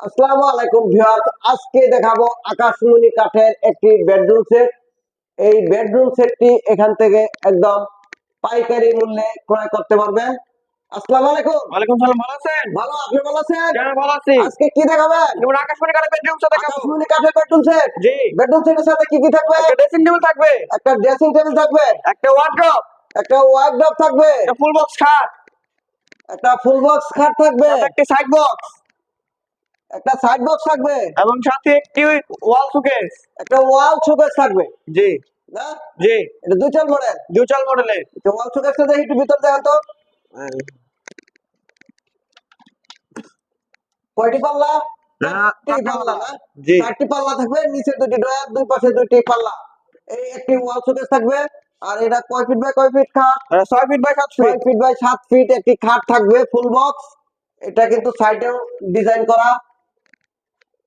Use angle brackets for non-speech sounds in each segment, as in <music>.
আসসালামু আলাইকুম ভিউয়ার্স আজকে দেখাবো আকাশমণি কাঠের একটি বেডরুম সেট এই বেডরুম সেটটি এখান থেকে একদম পাইকারি মূল্যে ক্রয় করতে পারবেন আসসালামু আলাইকুম। ওয়ালাইকুম সালাম ভালো আছেন? ভালো আপনি ভালো আছেন? হ্যাঁ ভালো আছি। আজকে কি দেখাবেন? যেমন আকাশমণি কাঠের বেডরুম সাথে দেখাবো। আকাশমণি কাঠের বেডরুম সেট জি। বেডরুম সেটের সাথে কি কি থাকবে? একটা ড্রেসিং টেবিল থাকবে। একটা ড্রেসিং টেবিল থাকবে। একটা ওয়ার্ড্রপ একটা থাকবে। একটা ফুল বক্স খাট। একটা ফুল বক্স খাট থাকবে। একটা একটি সাইড বক্স একটা সাইড বক্স থাকবে। এবং সাথে একটি ওয়াল সুকেস একটা ওয়াল শোকেস থাকবে। জি। না? জি। এটা দুই চাল মডেল দুচাল মডেলের ওয়াল শোকেসটা দেখি একটু ভিতর দেখেন তো। কয়টি পাল্লা? চারটি পাল্লা জি। চারটি পাল্লা থাকবে নিচে দুটি ড্রয়ার দুই পাশে দুটি পাল্লা। এই একটি ওয়াল শোকেস থাকবে। আর এটা কয় ফিট বাই কয় ফিট খাট? ছয় ফিট বাই সাত ছয় ফিট ফিট বাই সাত ফিট একটি খাট থাকবে ফুল বক্স এটা কিন্তু সাইডেও ডিজাইন করা।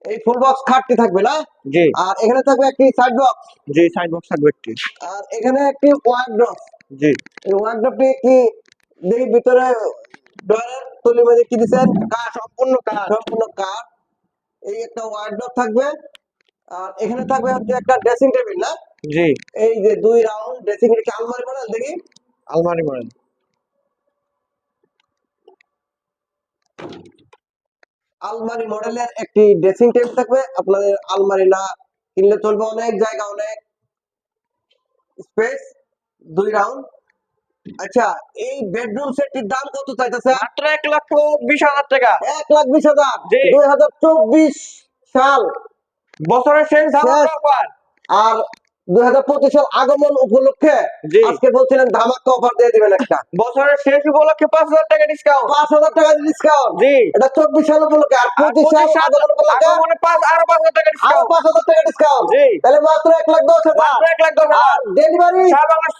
এই ফুল বক্স খাটটি থাকবে না? জি। আর এখানে থাকবে একটি সাইড বক্স জি সাইড বক্স থাকবে একটি। আর এখানে একটি ওয়ার্ড্রপ জি। এই ওয়ার্ড্রপটি কি দেখি ভিতরে ডয়ারের তলির মধ্যে কি দিছেন? কাঠ সম্পূর্ণ কাঠ। সম্পূর্ণ কাঠ। এই একটা ওয়ার্ড্রপ থাকবে। আর এখানে থাকবে হচ্ছে একটা ড্রেসিং টেবিল না? জি। এই যে দুই রাউন্ড ড্রেসিং টেবিল আলমারি মডেল দেখি? আলমারি মডেল। আলমারি মডেলের একটি ড্রেসিং টেবিল থাকবে। আপনাদের আলমারি না কিনলে চলবে অনেক জায়গা অনেক। স্পেস দুই রাউন্ড আচ্ছা এই বেডরুম সেটটির দাম কত চাইতেছে? মাত্র এক লক্ষ বিশ হাজার টাকা। এক লাখ বিশ হাজার। দুই হাজার চব্বিশ সাল। বছরের শেষ আর দুই হাজার পঁচিশ আগমন উপলক্ষে আজকে বলছিলেন ধামাকা অফার দিয়ে দিবেন একটা। <laughs> বছরের শেষ উপলক্ষে পাঁচ হাজার টাকা ডিসকাউন্ট পাঁচ হাজার টাকা ডিসকাউন্ট জি। এটা চব্বিশ সাল উপলক্ষে আর পঁচিশ সাল আগমন উপলক্ষে আরও পাঁচ হাজার টাকা আরও পাঁচ হাজার টাকা ডিসকাউন্ট জি। তাহলে মাত্র এক লাখ দশ হাজার। এক লাখ দশ আর হাজার ডেলিভারি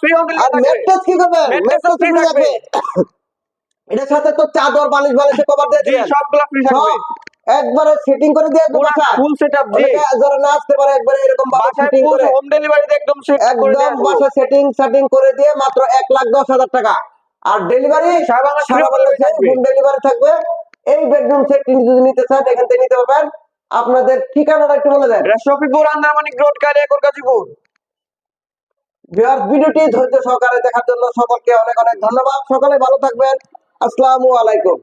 ফ্রি হোম আর মেট্রেস কি করবেন মেট্রেস ফ্রি থাকবে। থাকবে। <coughs> এটার সাথে তো চাদর বালিশ বালিশে কভার দিয়ে সবগুলো ফ্রি থাকবে। একবারে সেটিং করে দিয়ে দেবো ফুল সেটআপ অনেকে যারা না আসতে পারে একবারে এরকম ফিটিং ফুল করে। হোম ডেলিভারিতে একদম সেট করে একদম বাসা সেটিং সেটিং করে দিয়ে মাত্র এক লাখ দশ হাজার টাকা। আর ডেলিভারি সারা বাংলা free সারা home delivery থাকবে। হোম ডেলিভারি থাকবে। এই বেডরুম সেটটি যদি নিতে চান এখান থেকে নিতে পারবেন। আপনাদের ঠিকানাটা একটু বলে দেন। শফিপুর আন্দারমানিক রোড কালিয়াকোর গাজীপুর ভিউয়ার্স ভিডিওটি ধৈর্য সহকারে দেখার জন্য সকলকে অনেক অনেক ধন্যবাদ। সকলে ভালো থাকবেন। আসসালামু আলাইকুম।